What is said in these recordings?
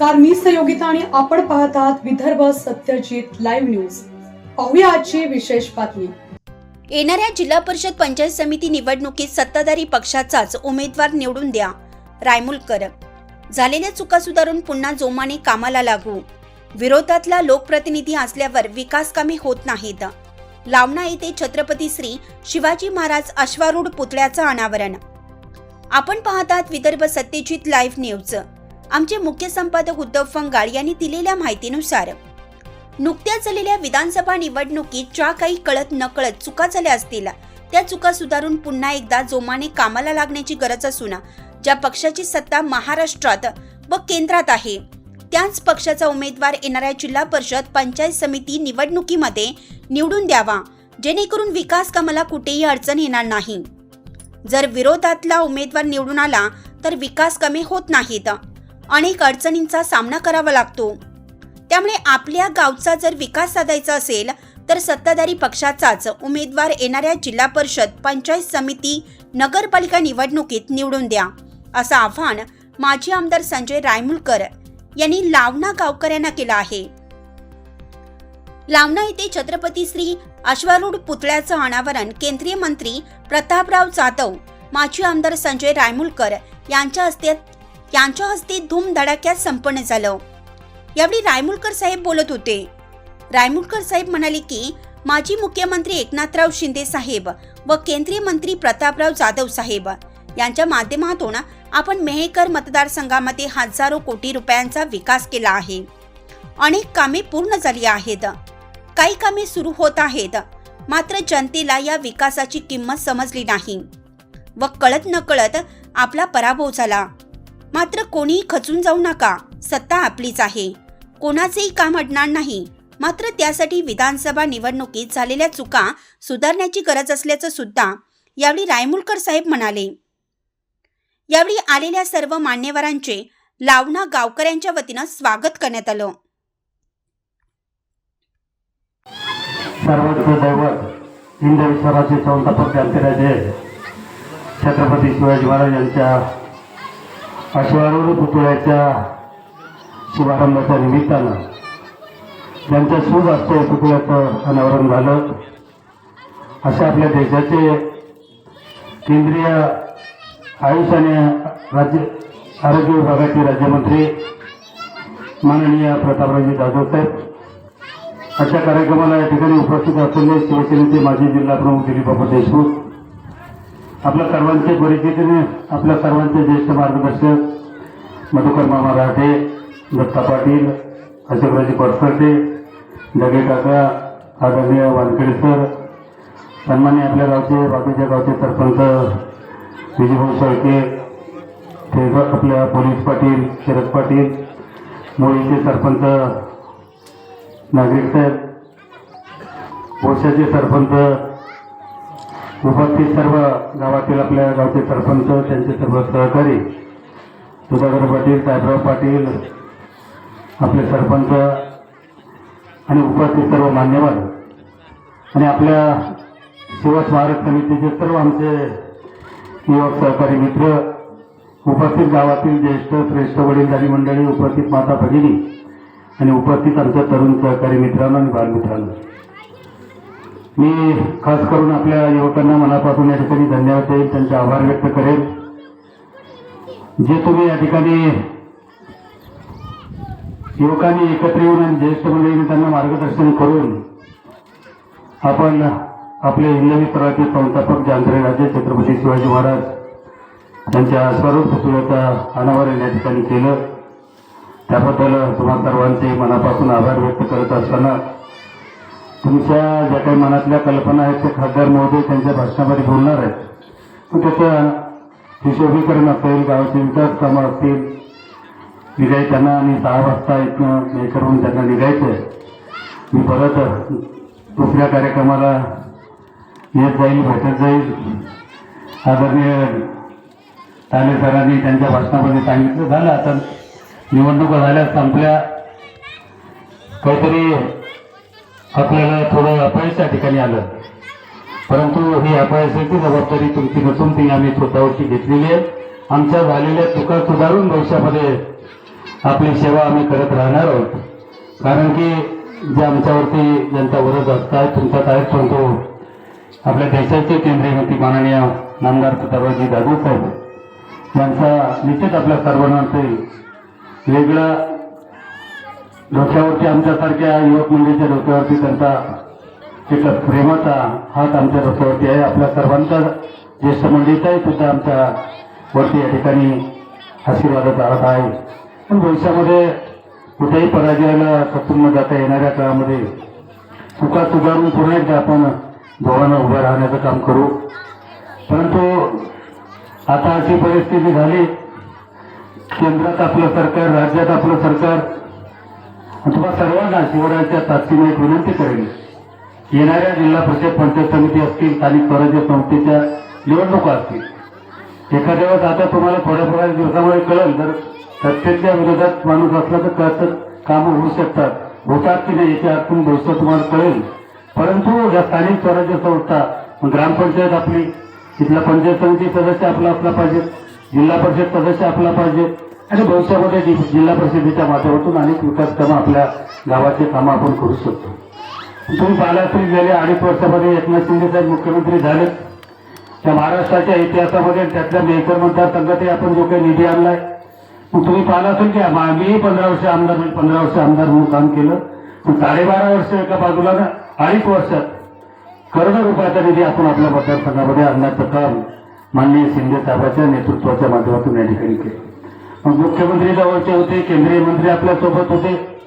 नमस्कार मी सहयोगिता आणि आपण पाहत आहात विदर्भ सत्यजित लाईव्ह न्यूज. पाहूया आजची विशेष बातमी. येणाऱ्या जिल्हा परिषद पंचायत समिती निवडणुकीत सत्ताधारी पक्षाचाच उमेदवार निवडून द्या रायमुलकर. झालेल्या चुका सुधारून पुन्हा जोमाने कामाला लागू. विरोधातला लोकप्रतिनिधी असल्यावर विकास कामे होत नाहीत. लावणा येथे छत्रपती श्री शिवाजी महाराज अश्वारूढ पुतळ्याचं अनावरण. आपण पाहतात विदर्भ सत्यजित लाईव्ह न्यूज. आमचे मुख्य संपादक उद्धव फंगाळ यांनी दिलेल्या माहितीनुसार नुकत्याच झालेल्या विधानसभा निवडणुकीत ज्या काही कळत नकळत चुका झाल्या असतील त्या चुका सुधारून पुन्हा एकदा जोमाने कामाला लागण्याची गरज असून ज्या पक्षाची सत्ता महाराष्ट्रात व केंद्रात आहे त्याच पक्षाचा उमेदवार येणाऱ्या जिल्हा परिषद पंचायत समिती निवडणुकीमध्ये निवडून द्यावा जेणेकरून विकास कामाला कुठेही अडचण येणार नाही. जर विरोधातला उमेदवार निवडून आला तर विकास कमी होत नाहीत. अनेक अडचणींचा सामना करावा लागतो. त्यामुळे आपल्या गावचा जर विकास साधायचा असेल तर सत्ताधारी पक्षाचाच उमेदवार येणाऱ्या जिल्हा परिषद पंचायत समिती नगरपालिका निवडणुकीत निवडून द्या असं आव्हान माजी आमदार संजय रायमुलकर यांनी लावणा गावकऱ्यांना केलं आहे. लावणा येथे छत्रपती श्री अश्वारूढ पुतळ्याचं अनावरण केंद्रीय मंत्री प्रतापराव जाधव माजी आमदार संजय रायमुलकर यांच्या हस्ते यांच्या हस्ते धूमधडाक्यात संपन्न झालं. यावेळी रायमुलकर साहेब बोलत होते. रायमुलकर साहेब म्हणाले की माजी मुख्यमंत्री एकनाथराव शिंदे साहेब व केंद्रीय मंत्री प्रतापराव जाधव साहेब यांच्या माध्यमातून आपण मेहेकर मतदारसंघामध्ये हजारो कोटी रुपयांचा विकास केला आहे. अनेक कामे पूर्ण झाली आहेत. काही कामे सुरू होत आहेत. मात्र जनतेला या विकासाची किंमत समजली नाही व कळत नकळत आपला पराभव झाला. मात्र कोणीही खचून जाऊ नका. सत्ता आपलीच आहे. कोणाचेही काम अडणार नाही. मात्र त्यासाठी विधानसभा निवडणुकीत झालेल्या चुका सुधारण्याची गरज असल्याचं सुद्धा यावेळी रायमुलकर साहेब म्हणाले. यावेळी आलेल्या सर्व मान्यवरांचे लावणा गावकऱ्यांच्या वतीनं स्वागत करण्यात आलं. सर्वोच्च दैवत हिंदवीश्वराचे संस्थापक छत्रपती शिवाजी महाराज यांच्या अश्वारूढ पुतळ्याच्या शुभारंभाच्या निमित्तानं त्यांच्या शुभ हस्ते पुतळ्याचं अनावरण झालं. असे आपल्या देशाचे केंद्रीय आयुष आणि राज्य आरोग्य विभागाचे राज्यमंत्री माननीय प्रतापरावजी जाधव साहेब अशा कार्यक्रमाला या ठिकाणी उपस्थित असलेले शिवसेनेचे माजी जिल्हा प्रमुख दिलीपबाबा देशमुख आपल्या सर्वांचे परिचितीने आपल्या सर्वांचे ज्येष्ठ मार्गदर्शक मधुकर मराठे दत्ता पाटील अशोकराजी परसरटे डगे काका आदरणीय वानखेडे सर सन्मान्य आपल्या गावचे बाकीच्या गावचे सरपंच विजयभाऊ सळके ते आपल्या पोलीस पाटील शरद पाटील मोळीचे सरपंच नागरिक साहेब वर्षाचे सरपंच उपस्थित सर्व गावातील आपल्या गावचे सरपंच त्यांचे सर्व सहकारी सुधाकर पाटील साहेबराव पाटील आपले सरपंच आणि उपस्थित सर्व मान्यवर आणि आपल्या शिव स्मारक समितीचे सर्व आमचे युवक सहकारी मित्र उपस्थित गावातील ज्येष्ठ श्रेष्ठ वडीलधारी मंडळी उपस्थित माता भगिनी आणि उपस्थित आमच्या तरुण सहकारी मित्रांनो आणि बालमित्रांनो. मी खास करून आपल्या युवकांना मनापासून या ठिकाणी धन्यवाद देईल त्यांचे आभार व्यक्त करेल जे तुम्ही या ठिकाणी युवकांनी एकत्र येऊन आणि ज्येष्ठ मंडळींनी त्यांना मार्गदर्शन करून आपण आपले हिंदवी स्वराज्य संस्थापक जांत्रे राज्य छत्रपती शिवाजी महाराज यांच्या स्वरूप पुतळ्याचा अनावरण या ठिकाणी केलं. त्याबद्दल तुम्हा सर्वांचे मनापासून आभार व्यक्त करत असताना तुमच्या ज्या काही मनातल्या कल्पना आहेत ते खासदार महोदय त्यांच्या भाषणामध्ये बोलणार आहेत. पण त्याचं सुशोभीकरण असेल गावाचे विकास कामं असतील निघायच्यांना आणि सहा वाजता इथनं हे करून त्यांना निघायचं आहे. मी परत दुसऱ्या कार्यक्रमाला येत जाईल भेटत जाईल. आदरणीय ठाणे सरांनी त्यांच्या भाषणामध्ये सांगितलं झालं आता. निवडणुका झाल्या संपल्या. काहीतरी आपल्याला थोडं अपयश त्या ठिकाणी आलं. परंतु ही अपयशाची जबाबदारी तुमची नसून ती आम्ही स्वतःवरची घेतलेली आहे. आमच्या झालेल्या चुका सुधारून भविष्यामध्ये आपली सेवा आम्ही करत राहणार आहोत. कारण की जे आमच्यावरती ज्यांचा विरोध असतात तुमचा आहेत सांगतो आपल्या देशाचे केंद्रीय मंत्री माननीय नामदार प्रतापरावजी दादू साहेब यांचा निश्चित आपल्या सर्वांना ते वेगळा डोक्यावरती आमच्यासारख्या युवक मंडळीच्या डोक्यावरती त्यांचा एक प्रेमाचा हात आमच्या डोक्यावरती आहे. आपल्या सर्वांचा ज्येष्ठ मंडळीचाही सुद्धा आमच्या वरती या ठिकाणी आशीर्वादात हात आहे. पण भविष्यामध्ये कुठेही पराजयाला खचून न जाता येणाऱ्या काळामध्ये चुका सुधारून पुन्हा एकदा आपण दोघांना उभं राहण्याचं काम करू. परंतु आता अशी परिस्थिती झाली केंद्रात आपलं सरकार राज्यात आपलं सरकार तुम्हा सर्वांना शिवरायांच्या ताकदीने एक विनंती करेल येणाऱ्या जिल्हा परिषद पंचायत समिती असतील स्थानिक स्वराज्य संस्थेच्या निवडणुका असतील. एखाद्या वेळेस आता तुम्हाला थोड्या थोड्या दिवसामध्ये कळेल जर सत्तेच्या विरोधात माणूस असला तर त्याचं कामं होऊ शकतात. होतात की नाही याच्या अडचण भविष्य तुम्हाला कळेल. परंतु ज्या स्थानिक स्वराज्य संस्था ग्रामपंचायत आपली तिथला पंचायत समिती सदस्य आपला असला पाहिजे जिल्हा परिषद सदस्य आपला पाहिजे आणि भविष्यामध्ये जिल्हा परिषदेच्या माध्यमातून अनेक विकास कामं आपल्या गावाचे कामं आपण करू शकतो. तुम्ही पाहिला असेल गेल्या अडीच वर्षामध्ये एकनाथ शिंदे साहेब मुख्यमंत्री झाले. त्या महाराष्ट्राच्या इतिहासामध्ये त्यातल्या मेहकर मतदारसंघातही आपण जो काही निधी आणलाय. मग तुम्ही पाहिला असेल की मा- पंधरा वर्ष आमदार म्हणजे पंधरा वर्ष आमदार म्हणून काम केलं. पण साडेबारा वर्ष एका बाजूला ना अडीच वर्षात करोडो रुपयाचा निधी आपण आपल्या मतदारसंघामध्ये आणण्याचं काम माननीय शिंदे साहेबांच्या नेतृत्वाच्या माध्यमातून या ठिकाणी केलं. मुख्यमंत्री जवळचे होते केंद्रीय मंत्री आपल्यासोबत होते.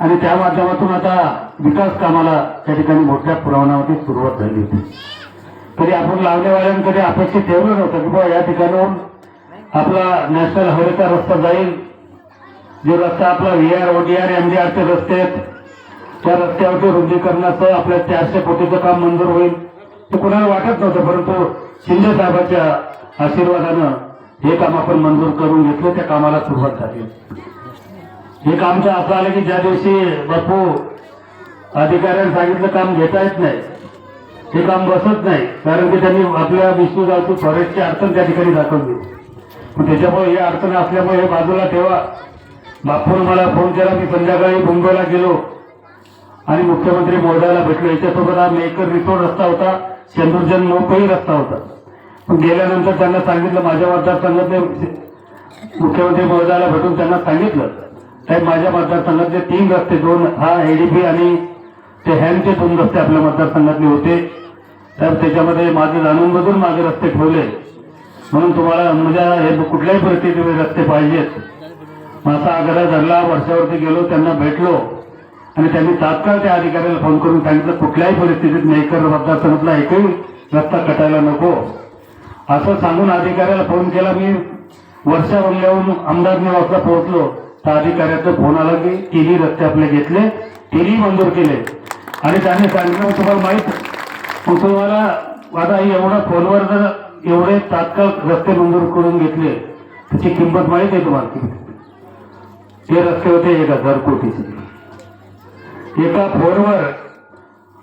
आणि त्या माध्यमातून आता विकास कामाला त्या ठिकाणी मोठ्या प्रमाणामध्ये सुरुवात झाली होती. तरी आपण लावण्यावाल्यांकडे अपेक्षित ठेवलं नव्हतं की बाबा या ठिकाणाहून आपला नॅशनल हायवेचा रस्ता जाईल. जो रस्ता आपला व्ही आर ओडीआर एमडीआरचे रस्ते आहेत त्या रस्त्यावरती रुंदीकरणाचं आपल्या चारशे कोटीचं काम मंजूर होईल. ते कुणाला वाटत नव्हतं परंतु शिंदे साहेबांच्या आशीर्वादानं हे काम आपण मंजूर करून घेतलं त्या कामाला सुरुवात झाली. हे काम तर असं आलं की ज्या दिवशी बापू अधिकाऱ्यांनी सांगितलं काम घेता येत नाही. हे काम बसत नाही कारण की त्यांनी आपल्या विष्णू गावची फॉरेस्टची अडचण त्या ठिकाणी दाखवली पण त्याच्यामुळे हे अडचण असल्यामुळे हे बाजूला ठेवा. बापून मला फोन केला मी संध्याकाळी मुंबईला गेलो. आणि मुख्यमंत्री मोर्दाला भेटलो. याच्यासोबत हा मेकर रिसोर्ट रस्ता होता शेंदूरजन मोकळी रस्ता होता. गेल्यानंतर त्यांना सांगितलं माझ्या मतदारसंघातले मुख्यमंत्री महोदयाला भेटून त्यांना सांगितलं. साहेब माझ्या मतदारसंघातले तीन रस्ते दोन हा एडीपी आणि ते हॅमचे दोन रस्ते आपल्या मतदारसंघातले होते. तर त्याच्यामध्ये माझे जाणून बघून माझे रस्ते ठेवले. म्हणून तुम्हाला म्हणजे हे कुठल्याही परिस्थितीमध्ये रस्ते पाहिजेत. माझा आग्रह धरला वर्षावरती गेलो त्यांना भेटलो. आणि त्यांनी तात्काळ त्या अधिकाऱ्याला फोन करून सांगितलं कुठल्याही परिस्थितीत मेकर मतदारसंघातला एकही रस्ता कटायला नको. असं सांगून अधिकाऱ्याला फोन केला. मी वर्षा उरल्याहून आमदार निवासला पोहोचलो. तर अधिकाऱ्याचा फोन आला की तिन्ही रस्ते आपले घेतले. तिन्ही मंजूर केले. आणि त्याने सांगितलं तुम्हाला माहीत तुम्हाला आता एवढा फोनवर जर एवढे तात्काळ रस्ते मंजूर करून घेतले त्याची किंमत माहीत आहे तुम्हाला? ते रस्ते होते एक हजार कोटीचे एका फोनवर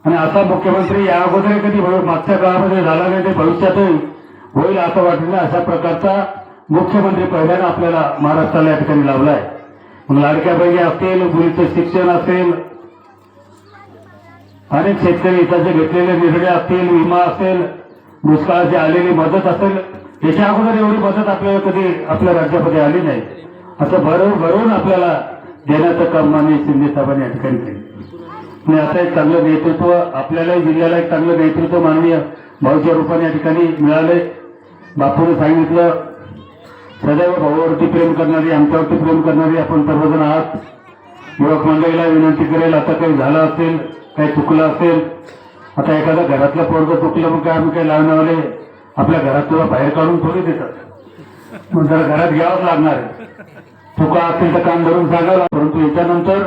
आणि असा मुख्यमंत्री या अगोदर कधी मागच्या काळामध्ये झाला नाही ते भविष्यातही होईल असं वाटलं अशा प्रकारचा मुख्यमंत्री पहिल्यांदा आपल्याला महाराष्ट्राला या ठिकाणी लावलाय. मग लाडक्या बहिणी असतील मुलीचं शिक्षण असेल अनेक शेतकरी हिताचे घेतलेले निर्णय असतील विमा असेल दुष्काळाची आलेली मदत असेल याच्या अगोदर एवढी मदत आपल्याला कधी आपल्या राज्यामध्ये आली नाही. असं भरवून भरवून आपल्याला देण्याचं काम माननीय शिंदे साहेबांनी या ठिकाणी केलं. आणि आता एक चांगलं नेतृत्व आपल्यालाही जिल्ह्याला एक चांगलं नेतृत्व माननीय भाऊच्या रूपाने या ठिकाणी मिळाले बापूने सांगितलं सदैव भाऊवरती प्रेम करणारी आमच्यावरती प्रेम करणारी आपण सर्वजण आहात. युवक मंडळीला विनंती करेल आता काही झालं असेल काही चुकलं असेल आता एखादा घरातलं पोरग चुकलं मग काय आम्ही काही लावण्यावाले? आपल्या घरात तुला बाहेर काढून थोडी देतात. मग जरा घरात घ्यावंच लागणार आहे. चुका असतील तर काम धरून सांगावं परंतु याच्यानंतर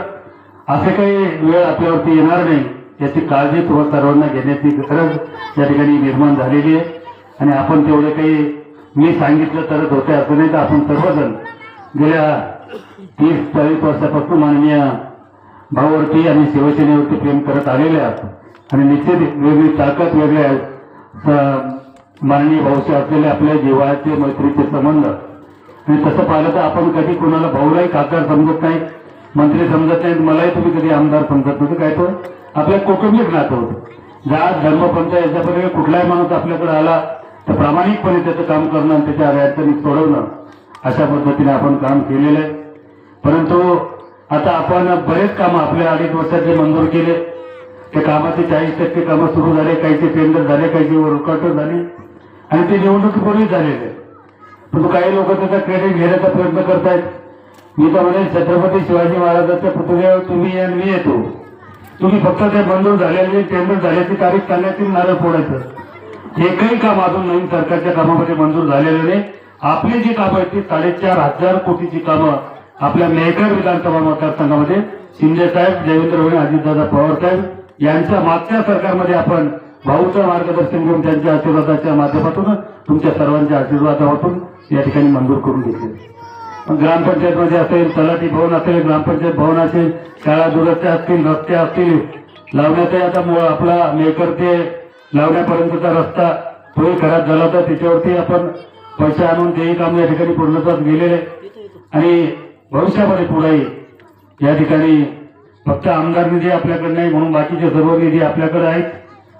असे काही वेळ आपल्यावरती येणार नाही. याची काळजी तुम्हाला सर्वांना घेण्याची गरज या ठिकाणी निर्माण झालेली आहे. आणि आपण तेवढं काही मी सांगितलं तरच होते असं नाही तर आपण सर्वजण गेल्या तीस चाळीस वर्षापासून माननीय भावावरती आणि शिवसेनेवरती प्रेम करत आलेले आहोत. आणि निश्चित वेगळी ताकद वेगळ्या माननीय भाऊशी असलेले आपल्या जीवाचे मैत्रीचे संबंध. आणि तसं पाहिलं तर आपण कधी कोणाला भाऊलाही खासदार समजत नाही मंत्री समजत नाही मलाही तुम्ही कधी आमदार समजत नव्हतं. काय तर आपल्या कौटुंबिक नातं होतं. जात धर्मपंथ याच्यापर्यंत कुठलाही माणूस आपल्याकडे आला प्रामाणिकपणे त्याचं काम करणं आणि त्याच्या अडचणी सोडवणं अशा पद्धतीने आपण काम केलेलं आहे. परंतु आता आपण बरेच कामं आपल्या अडीच वर्षात जे मंजूर केले. त्या कामाचे चाळीस टक्के कामं सुरू झाले काहीचे टेंडर झाले काहीचे वर्कआउट झाले आणि ते निवडणुकीपूर्वी झालेले परंतु काही लोक त्याचा क्रेडिट घेण्याचा प्रयत्न करतायत. मी तर म्हणे छत्रपती शिवाजी महाराजांच्या पुतळ्यावर तुम्ही या आणि मी येतो. तुम्ही फक्त ते मंजूर झालेले टेंडर झाल्याची तारीख सांगण्याची नारळ फोडायचं. हे काही काम अजून नवीन सरकारच्या कामामध्ये मंजूर झालेले नाही. आपली जी कामं आहेत ती साडेचार हजार कोटीची कामं आपल्या मेहकर विधानसभा मतदारसंघामध्ये. शिंदे साहेब देवेंद्र भणे अजितदादा पवार साहेब यांच्या मागच्या सरकारमध्ये आपण भाऊचं मार्गदर्शन घेऊन त्यांच्या आशीर्वादाच्या माध्यमातून तुमच्या सर्वांच्या आशीर्वादापासून या ठिकाणी मंजूर करून घेतले. ग्रामपंचायतमध्ये असेल तलाठी भवन असेल ग्रामपंचायत भवन असेल शाळा दुरस्त्या असतील रस्ते असतील लावण्यात आता आपला मेकर ते लावण्यापर्यंतचा रस्ता तोही खराब झाला होता. त्याच्यावरती आपण पैसे आणून तेही काम या ठिकाणी पूर्णत्वास गेलेले. आणि भविष्यामध्ये पुढेही या ठिकाणी फक्त आमदार निधी आपल्याकडे नाही म्हणून बाकीचे सर्व निधी आपल्याकडे आहेत.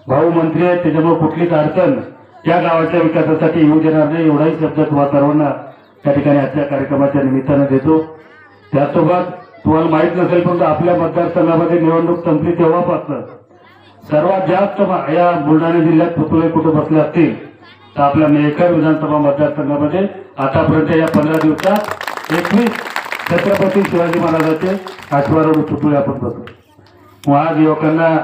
भाऊ मंत्री आहेत त्याच्यामुळे कुठलीच अडचण या गावाच्या विकासासाठी येऊ देणार नाही एवढाही शब्द तुम्हा सर्वांना त्या ठिकाणी आजच्या कार्यक्रमाच्या निमित्तानं देतो. त्यासोबत तुम्हाला माहीत नसेल पण आपल्या मतदारसंघामध्ये निवडणूक संपली तेव्हापासून. सर्वात जास्त या बुलढाणा जिल्ह्यात पुतळे कुठे बसले असतील तर आपल्या मेहकर विधानसभा मतदारसंघामध्ये आतापर्यंत या पंधरा दिवसात एकवीस छत्रपती शिवाजी महाराजांचे आश्वारोड पुतळे आपण बसलो मग आज युवकांना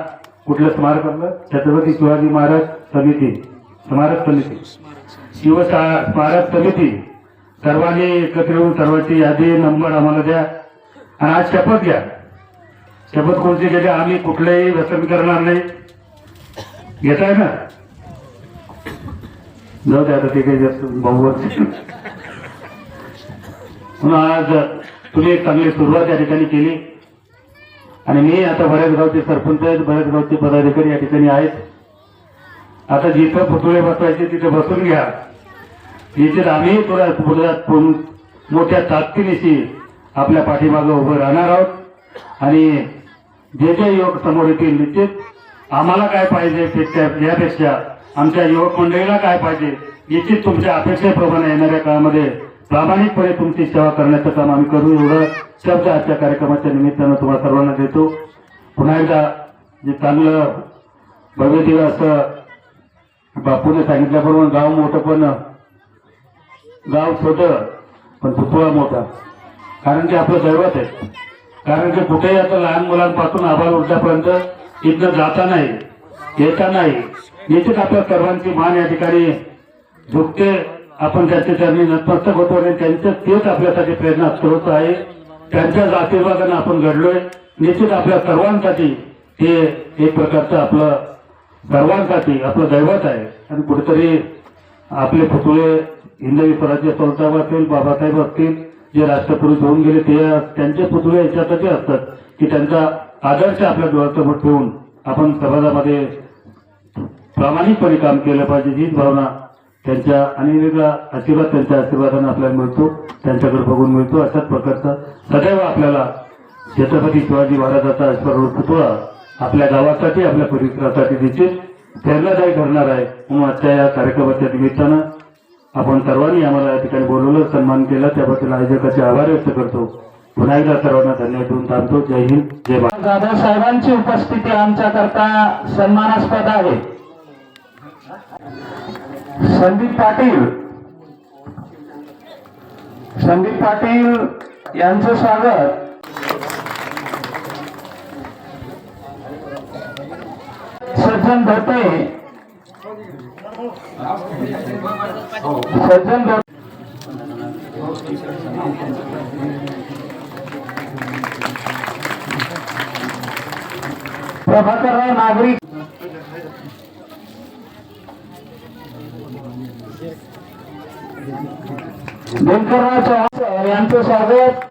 कुठलं स्मारक आपलं छत्रपती शिवाजी महाराज समिती. स्मारक समिती. शिव स्मारक समिती. सर्वांनी एकत्र येऊन सर्वांची यादी नंबर आम्हाला द्या. आणि आज शपथ घ्या. शपथ कोणती घेते आम्ही कुठलंही व्यसन करणार नाही. घेताय ना? जाऊ द्या आता ते काही जास्त भाऊ म्हणून आज तुम्ही एक चांगली सुरुवात या ठिकाणी केली. आणि मी आता बऱ्याच गावचे सरपंच आहेत बऱ्याच गावचे पदाधिकारी या ठिकाणी आहेत. आता जिथं पुतळे बसवायचे तिथे बसून घ्या. जिथे आम्ही थोड्या पुढ्यात मोठ्या ताकदीनिशी आपल्या पाठीमागं उभं राहणार आहोत. आणि जे जे युवक समोर येतील निश्चित. आम्हाला काय पाहिजे यापेक्षा आमच्या युवक मंडळीला काय पाहिजे? निश्चित तुमच्या अपेक्षेप्रमाणे येणाऱ्या काळामध्ये प्रामाणिकपणे तुमची सेवा करण्याचं काम आम्ही करू. एवढं शब्द आजच्या कार्यक्रमाच्या निमित्तानं तुम्हाला सर्वांना देतो. पुन्हा एकदा जे चांगलं भव्य दिवस असं बापूने सांगितल्याबरोबर गाव मोठं पण गाव छोटं पण पुतळा मोठा. कारण ते आपलं दैवत आहे. कारण की कुठेही आता लहान मुलांपासून आभार उठल्यापर्यंत इथनं जाता नाही येता नाही. निश्चित आपल्या सर्वांची मान या ठिकाणी झुकते आपण त्यांच्या चरणी नतमस्तक होतो आणि त्यांचं तेच आपल्यासाठी प्रेरणा स्रोत आहे. त्यांच्याच आशीर्वादाने आपण घडलोय. निश्चित आपल्या सर्वांसाठी ते एक प्रकारचं आपलं सर्वांसाठी आपलं दैवत आहे. आणि कुठेतरी आपले पुतळे हिंदवी स्वराज्य संस्थाप असतील बाबासाहेब असतील जे राष्ट्रपुरुष होऊन गेले ते त्यांचे पुतळे याच्यासाठी असतात की त्यांचा आदर्श आपल्या डोळ्यासमोर ठेवून आपण समाजामध्ये प्रामाणिकपणे काम केलं पाहिजे हीच भावना त्यांच्या आणि वेगळा आशीर्वाद त्यांच्या आशीर्वादाने आपल्याला मिळतो त्यांच्याकडे बघून मिळतो अशाच प्रकारचा सदैव आपल्याला छत्रपती शिवाजी महाराजाचा अश्वरूढ पुतळा आपल्या गावासाठी आपल्या परिसरासाठी देखील प्रेरणादायी ठरणार आहे म्हणून आजच्या या कार्यक्रमाच्या निमित्तानं आपण सर्वांनी आम्हाला या ठिकाणी बोलवलं सन्मान केला. त्याबद्दल आयोजकाचे आभार व्यक्त करतो. पुन्हा एकदा सर्वांना धन्यवाद देऊन थांबतो. जय हिंद जय भारत. दादासाहेबांची उपस्थिती आमच्याकरता सन्मानास्पद आहे. संदीप पाटील. संदीप पाटील यांचं स्वागत. सज्जन धोते सज्जन प्रभाकर प्रभाकरराव नागरिक दिनकरराव चव्हाण यांचं स्वागत.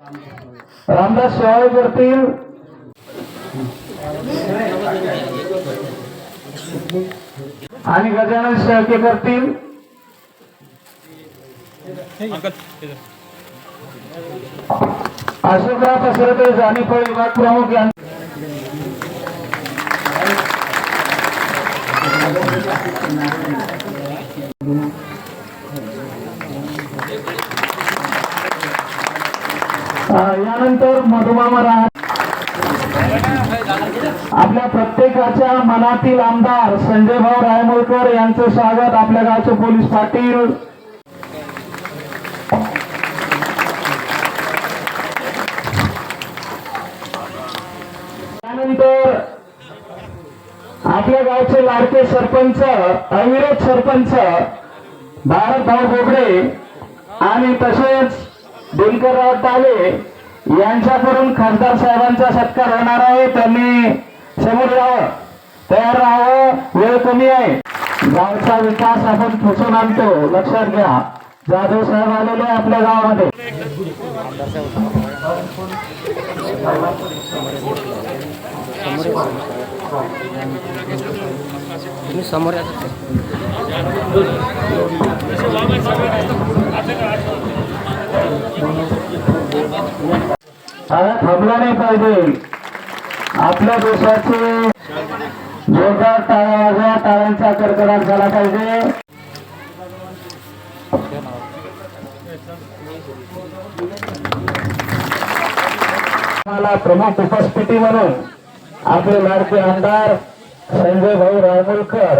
रामदास शेवाळे करतील आणि गजानन शेळके करतील अशोकराव पसरते जाणीफळ विभाग प्रमुख यांनी. यानंतर मधुमामा राहत आपल्या प्रत्येकाच्या मनातील आमदार संजय भाऊ रायमोळकर यांचं स्वागत आपल्या गावचे पोलीस पाटील. त्यानंतर आपल्या गावचे लाडके सरपंच अविरोध सरपंच भारत भाऊ बोबडे आणि तसेच दिनकरराव टाले यांच्याकडून खासदार साहेबांचा सत्कार होणार आहे. त्यांनी समोर यावं. तयार राहावं. वेळ कमी आहे. गावचा विकास आपण पुसून आणतो. लक्षात घ्या. जाधव साहेब आलेले आपल्या गावामध्ये. समोर थांबला नाही पाहिजे. आपल्या देशाचे जोरदार टाळ्या वाजवा टाळ्यांचा कडकडाट झाला पाहिजे. मला प्रमुख उपस्थिती म्हणून आपले लाडके आमदार संजय भाऊ रायमुलकर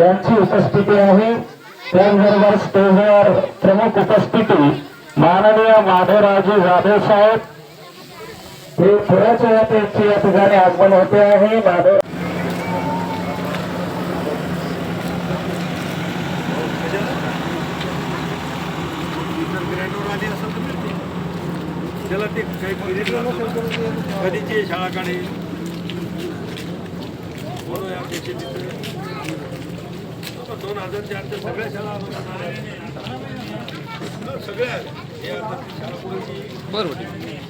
यांची उपस्थिती आहे. त्याचबरोबर स्टेजवर प्रमुख उपस्थिती माननीय माधवराजू जाधव साहेब हे थोड्याच वेळात या ठिकाणी आगमन होते आहे. माधव त्याला ते काही कधीची शाळा काढे म्हणून या दोन हजार चारच्या सगळ्या शाळा सगळ्या बरोबर.